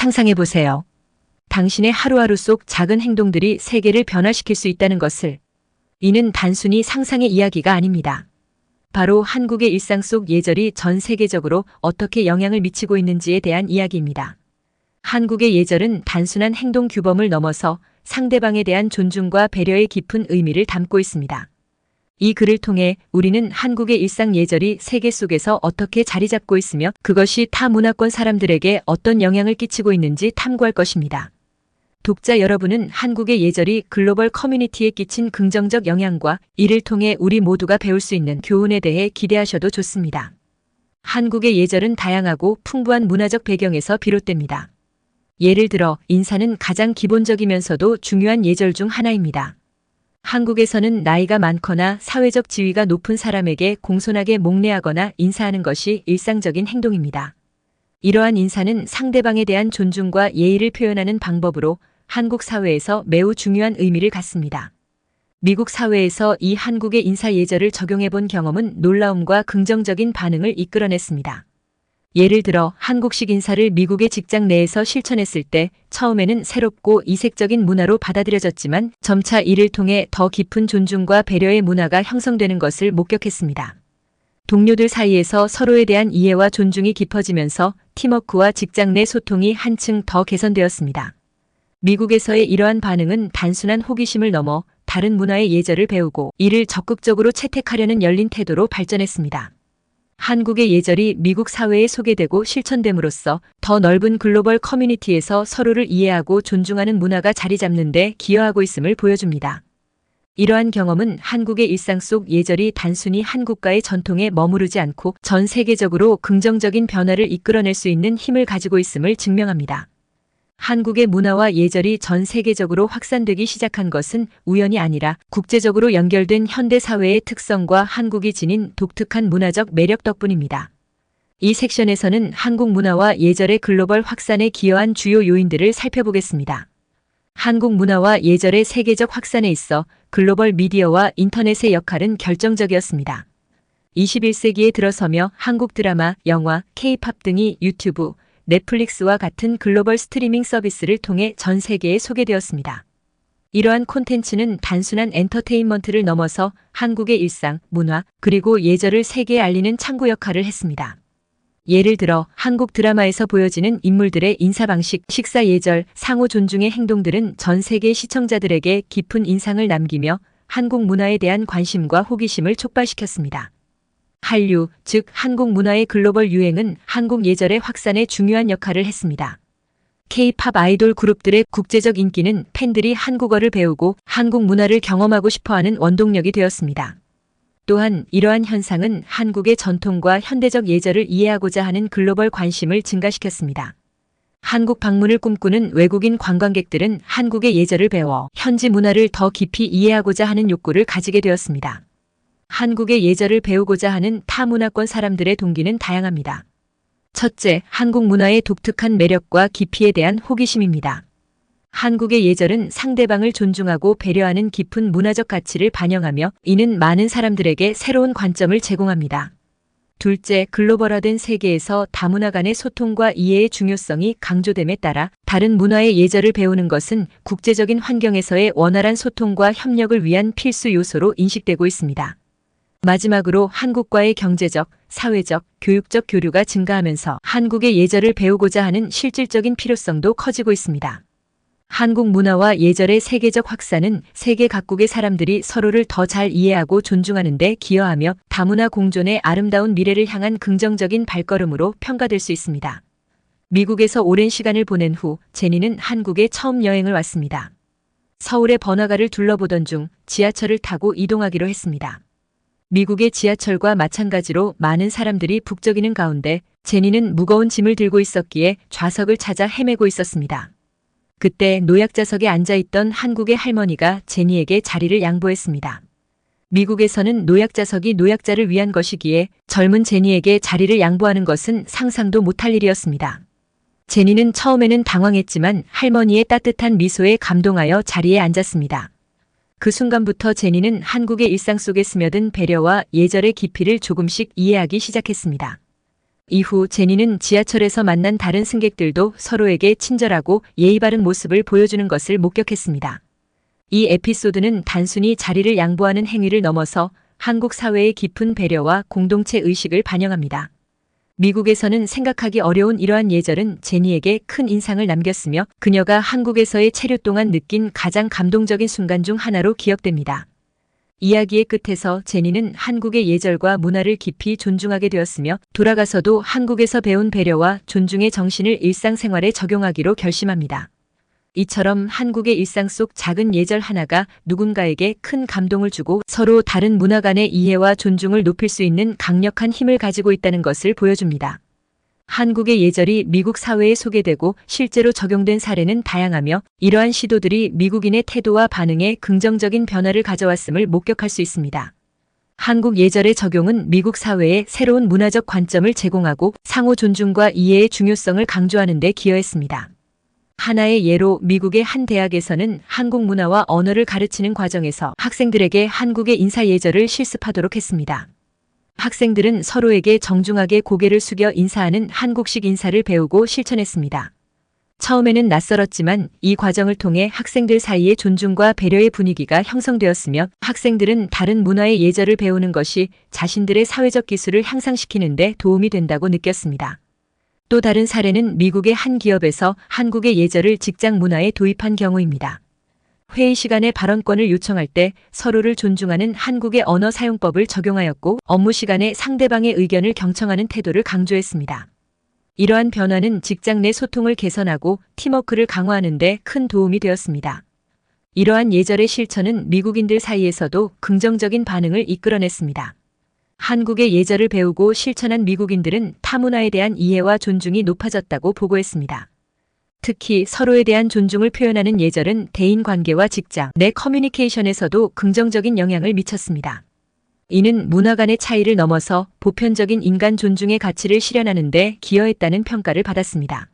상상해 보세요. 당신의 하루하루 속 작은 행동들이 세계를 변화시킬 수 있다는 것을. 이는 단순히 상상의 이야기가 아닙니다. 바로 한국의 일상 속 예절이 전 세계적으로 어떻게 영향을 미치고 있는지에 대한 이야기입니다. 한국의 예절은 단순한 행동 규범을 넘어서 상대방에 대한 존중과 배려의 깊은 의미를 담고 있습니다. 이 글을 통해 우리는 한국의 일상 예절이 세계 속에서 어떻게 자리 잡고 있으며 그것이 타 문화권 사람들에게 어떤 영향을 끼치고 있는지 탐구할 것입니다. 독자 여러분은 한국의 예절이 글로벌 커뮤니티에 끼친 긍정적 영향과 이를 통해 우리 모두가 배울 수 있는 교훈에 대해 기대하셔도 좋습니다. 한국의 예절은 다양하고 풍부한 문화적 배경에서 비롯됩니다. 예를 들어 인사는 가장 기본적이면서도 중요한 예절 중 하나입니다. 한국에서는 나이가 많거나 사회적 지위가 높은 사람에게 공손하게 목례하거나 인사하는 것이 일상적인 행동입니다. 이러한 인사는 상대방에 대한 존중과 예의를 표현하는 방법으로 한국 사회에서 매우 중요한 의미를 갖습니다. 미국 사회에서 이 한국의 인사 예절을 적용해 본 경험은 놀라움과 긍정적인 반응을 이끌어냈습니다. 예를 들어 한국식 인사를 미국의 직장 내에서 실천했을 때 처음에는 새롭고 이색적인 문화로 받아들여졌지만 점차 이를 통해 더 깊은 존중과 배려의 문화가 형성되는 것을 목격했습니다. 동료들 사이에서 서로에 대한 이해와 존중이 깊어지면서 팀워크와 직장 내 소통이 한층 더 개선되었습니다. 미국에서의 이러한 반응은 단순한 호기심을 넘어 다른 문화의 예절을 배우고 이를 적극적으로 채택하려는 열린 태도로 발전했습니다. 한국의 예절이 미국 사회에 소개되고 실천됨으로써 더 넓은 글로벌 커뮤니티에서 서로를 이해하고 존중하는 문화가 자리 잡는 데 기여하고 있음을 보여줍니다. 이러한 경험은 한국의 일상 속 예절이 단순히 한국가의 전통에 머무르지 않고 전 세계적으로 긍정적인 변화를 이끌어낼 수 있는 힘을 가지고 있음을 증명합니다. 한국의 문화와 예절이 전 세계적으로 확산되기 시작한 것은 우연이 아니라 국제적으로 연결된 현대 사회의 특성과 한국이 지닌 독특한 문화적 매력 덕분입니다. 이 섹션에서는 한국 문화와 예절의 글로벌 확산에 기여한 주요 요인들을 살펴보겠습니다. 한국 문화와 예절의 세계적 확산에 있어 글로벌 미디어와 인터넷의 역할은 결정적이었습니다. 21세기에 들어서며 한국 드라마, 영화, 케이팝 등이 유튜브, 넷플릭스와 같은 글로벌 스트리밍 서비스를 통해 전 세계에 소개되었습니다. 이러한 콘텐츠는 단순한 엔터테인먼트를 넘어서 한국의 일상, 문화, 그리고 예절을 세계에 알리는 창구 역할을 했습니다. 예를 들어 한국 드라마에서 보여지는 인물들의 인사 방식, 식사 예절, 상호 존중의 행동들은 전 세계 시청자들에게 깊은 인상을 남기며 한국 문화에 대한 관심과 호기심을 촉발시켰습니다. 한류, 즉 한국 문화의 글로벌 유행은 한국 예절의 확산에 중요한 역할을 했습니다. K-팝 아이돌 그룹들의 국제적 인기는 팬들이 한국어를 배우고 한국 문화를 경험하고 싶어하는 원동력이 되었습니다. 또한 이러한 현상은 한국의 전통과 현대적 예절을 이해하고자 하는 글로벌 관심을 증가시켰습니다. 한국 방문을 꿈꾸는 외국인 관광객들은 한국의 예절을 배워 현지 문화를 더 깊이 이해하고자 하는 욕구를 가지게 되었습니다. 한국의 예절을 배우고자 하는 타문화권 사람들의 동기는 다양합니다. 첫째, 한국 문화의 독특한 매력과 깊이에 대한 호기심입니다. 한국의 예절은 상대방을 존중하고 배려하는 깊은 문화적 가치를 반영하며 이는 많은 사람들에게 새로운 관점을 제공합니다. 둘째, 글로벌화된 세계에서 다문화 간의 소통과 이해의 중요성이 강조됨에 따라 다른 문화의 예절을 배우는 것은 국제적인 환경에서의 원활한 소통과 협력을 위한 필수 요소로 인식되고 있습니다. 마지막으로 한국과의 경제적, 사회적, 교육적 교류가 증가하면서 한국의 예절을 배우고자 하는 실질적인 필요성도 커지고 있습니다. 한국 문화와 예절의 세계적 확산은 세계 각국의 사람들이 서로를 더 잘 이해하고 존중하는 데 기여하며 다문화 공존의 아름다운 미래를 향한 긍정적인 발걸음으로 평가될 수 있습니다. 미국에서 오랜 시간을 보낸 후 제니는 한국에 처음 여행을 왔습니다. 서울의 번화가를 둘러보던 중 지하철을 타고 이동하기로 했습니다. 미국의 지하철과 마찬가지로 많은 사람들이 북적이는 가운데 제니는 무거운 짐을 들고 있었기에 좌석을 찾아 헤매고 있었습니다. 그때 노약자석에 앉아있던 한국의 할머니가 제니에게 자리를 양보했습니다. 미국에서는 노약자석이 노약자를 위한 것이기에 젊은 제니에게 자리를 양보하는 것은 상상도 못할 일이었습니다. 제니는 처음에는 당황했지만 할머니의 따뜻한 미소에 감동하여 자리에 앉았습니다. 그 순간부터 제니는 한국의 일상 속에 스며든 배려와 예절의 깊이를 조금씩 이해하기 시작했습니다. 이후 제니는 지하철에서 만난 다른 승객들도 서로에게 친절하고 예의 바른 모습을 보여주는 것을 목격했습니다. 이 에피소드는 단순히 자리를 양보하는 행위를 넘어서 한국 사회의 깊은 배려와 공동체 의식을 반영합니다. 미국에서는 생각하기 어려운 이러한 예절은 제니에게 큰 인상을 남겼으며 그녀가 한국에서의 체류 동안 느낀 가장 감동적인 순간 중 하나로 기억됩니다. 이야기의 끝에서 제니는 한국의 예절과 문화를 깊이 존중하게 되었으며 돌아가서도 한국에서 배운 배려와 존중의 정신을 일상생활에 적용하기로 결심합니다. 이처럼 한국의 일상 속 작은 예절 하나가 누군가에게 큰 감동을 주고 서로 다른 문화 간의 이해와 존중을 높일 수 있는 강력한 힘을 가지고 있다는 것을 보여줍니다. 한국의 예절이 미국 사회에 소개되고 실제로 적용된 사례는 다양하며 이러한 시도들이 미국인의 태도와 반응에 긍정적인 변화를 가져왔음을 목격할 수 있습니다. 한국 예절의 적용은 미국 사회에 새로운 문화적 관점을 제공하고 상호 존중과 이해의 중요성을 강조하는 데 기여했습니다. 하나의 예로 미국의 한 대학에서는 한국 문화와 언어를 가르치는 과정에서 학생들에게 한국의 인사 예절을 실습하도록 했습니다. 학생들은 서로에게 정중하게 고개를 숙여 인사하는 한국식 인사를 배우고 실천했습니다. 처음에는 낯설었지만 이 과정을 통해 학생들 사이의 존중과 배려의 분위기가 형성되었으며 학생들은 다른 문화의 예절을 배우는 것이 자신들의 사회적 기술을 향상시키는 데 도움이 된다고 느꼈습니다. 또 다른 사례는 미국의 한 기업에서 한국의 예절을 직장 문화에 도입한 경우입니다. 회의 시간에 발언권을 요청할 때 서로를 존중하는 한국의 언어 사용법을 적용하였고 업무 시간에 상대방의 의견을 경청하는 태도를 강조했습니다. 이러한 변화는 직장 내 소통을 개선하고 팀워크를 강화하는 데 큰 도움이 되었습니다. 이러한 예절의 실천은 미국인들 사이에서도 긍정적인 반응을 이끌어냈습니다. 한국의 예절을 배우고 실천한 미국인들은 타문화에 대한 이해와 존중이 높아졌다고 보고했습니다. 특히 서로에 대한 존중을 표현하는 예절은 대인 관계와 직장 내 커뮤니케이션에서도 긍정적인 영향을 미쳤습니다. 이는 문화 간의 차이를 넘어서 보편적인 인간 존중의 가치를 실현하는 데 기여했다는 평가를 받았습니다.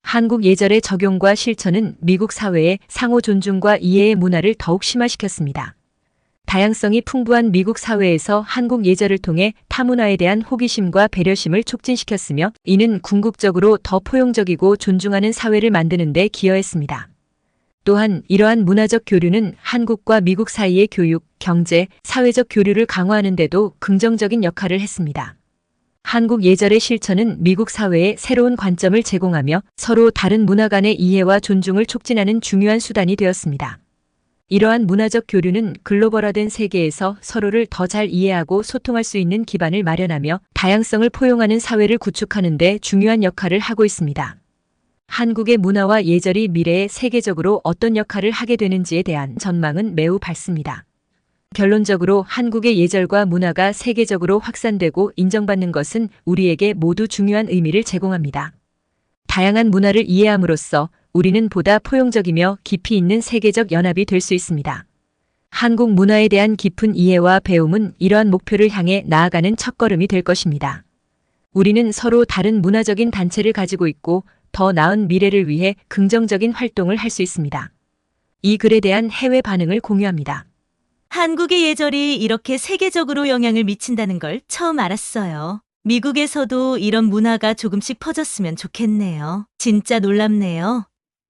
한국 예절의 적용과 실천은 미국 사회의 상호 존중과 이해의 문화를 더욱 심화시켰습니다. 다양성이 풍부한 미국 사회에서 한국 예절을 통해 타문화에 대한 호기심과 배려심을 촉진시켰으며 이는 궁극적으로 더 포용적이고 존중하는 사회를 만드는 데 기여했습니다. 또한 이러한 문화적 교류는 한국과 미국 사이의 교육, 경제, 사회적 교류를 강화하는 데도 긍정적인 역할을 했습니다. 한국 예절의 실천은 미국 사회에 새로운 관점을 제공하며 서로 다른 문화 간의 이해와 존중을 촉진하는 중요한 수단이 되었습니다. 이러한 문화적 교류는 글로벌화된 세계에서 서로를 더 잘 이해하고 소통할 수 있는 기반을 마련하며 다양성을 포용하는 사회를 구축하는 데 중요한 역할을 하고 있습니다. 한국의 문화와 예절이 미래에 세계적으로 어떤 역할을 하게 되는지에 대한 전망은 매우 밝습니다. 결론적으로 한국의 예절과 문화가 세계적으로 확산되고 인정받는 것은 우리에게 모두 중요한 의미를 제공합니다. 다양한 문화를 이해함으로써 우리는 보다 포용적이며 깊이 있는 세계적 연합이 될 수 있습니다. 한국 문화에 대한 깊은 이해와 배움은 이러한 목표를 향해 나아가는 첫걸음이 될 것입니다. 우리는 서로 다른 문화적인 단체를 가지고 있고 더 나은 미래를 위해 긍정적인 활동을 할 수 있습니다. 이 글에 대한 해외 반응을 공유합니다. 한국의 예절이 이렇게 세계적으로 영향을 미친다는 걸 처음 알았어요. 미국에서도 이런 문화가 조금씩 퍼졌으면 좋겠네요. 진짜 놀랍네요.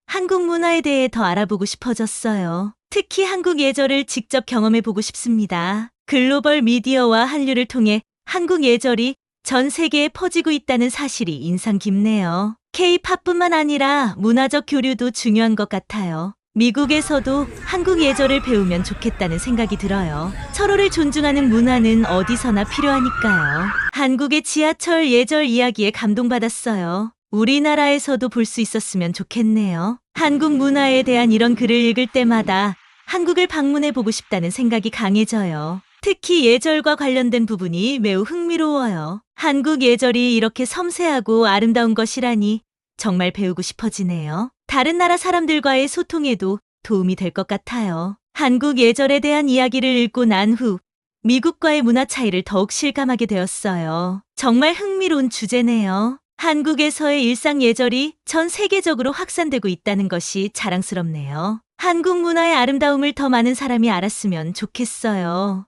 한국 문화에 대해 더 알아보고 싶어졌어요. 특히 한국 예절을 직접 경험해 보고 싶습니다. 글로벌 미디어와 한류를 통해 한국 예절이 전 세계에 퍼지고 있다는 사실이 인상 깊네요. K-팝뿐만 아니라 문화적 교류도 중요한 것 같아요. 미국에서도 한국 예절을 배우면 좋겠다는 생각이 들어요. 서로를 존중하는 문화는 어디서나 필요하니까요. 한국의 지하철 예절 이야기에 감동받았어요. 우리나라에서도 볼 수 있었으면 좋겠네요. 한국 문화에 대한 이런 글을 읽을 때마다 한국을 방문해 보고 싶다는 생각이 강해져요. 특히 예절과 관련된 부분이 매우 흥미로워요. 한국 예절이 이렇게 섬세하고 아름다운 것이라니 정말 배우고 싶어지네요. 다른 나라 사람들과의 소통에도 도움이 될 것 같아요. 한국 예절에 대한 이야기를 읽고 난 후 미국과의 문화 차이를 더욱 실감하게 되었어요. 정말 흥미로운 주제네요. 한국에서의 일상 예절이 전 세계적으로 확산되고 있다는 것이 자랑스럽네요. 한국 문화의 아름다움을 더 많은 사람이 알았으면 좋겠어요.